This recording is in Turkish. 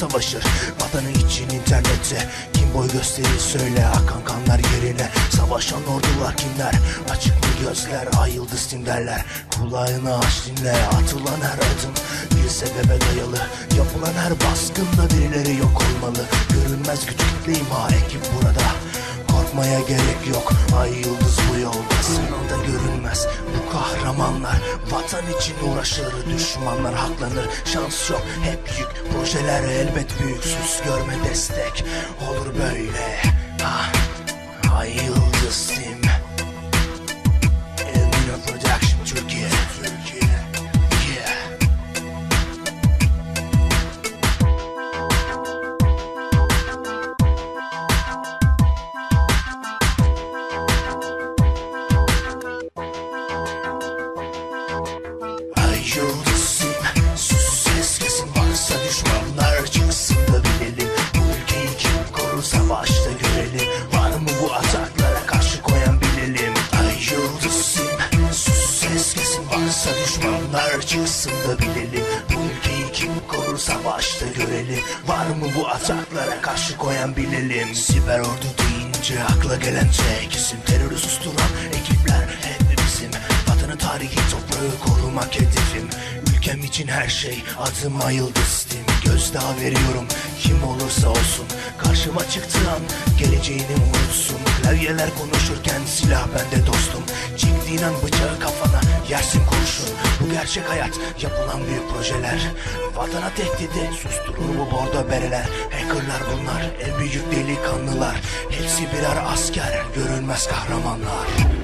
savaşır Vatanı için internette Kim boy gösterir söyle akan kanlar yerine. Savaşan ordular kimler? Açık mı gözler ay yıldız tim derler Kulağını aç dinle atılan her adım Bir sebebe dayalı. Yapılan her baskında birileri yok olmalı. Görünmez güç kitle ekip burada. Korkmaya gerek yok. Ay yıldız bu yolda Sınavda görünmez. Bu kahramanlar. Vatan için uğraşır düşmanlar haklanır. Şans yok hep yük. Projeler elbet büyük. Sus görme destek. Olur böyle. Ah, Ay çıksın da bilelim. Bu ülkeyi kim korur savaşta görelim. Var mı bu ataklara karşı koyan bilelim? Siber ordu deyince akla gelen tek isim Terörü susturan ekipler hep bizim. Vatanı tarihi toprağı korumak hedefim. Ülkem için her şey adıma yıldız tim Gözdağı veriyorum kim olursa olsun. Karşıma çıktığı an geleceğini unutsun. Klavyeler konuşurken silah bende dostum. Çektiğin an bıçağı kafana yersin kurşun Gerçek hayat. Yapılan büyük projeler. Vatana tehdidi. Susturur bu bordo bereler? Hackerlar bunlar. En büyük delikanlılar Hepsi birer asker. Görünmez kahramanlar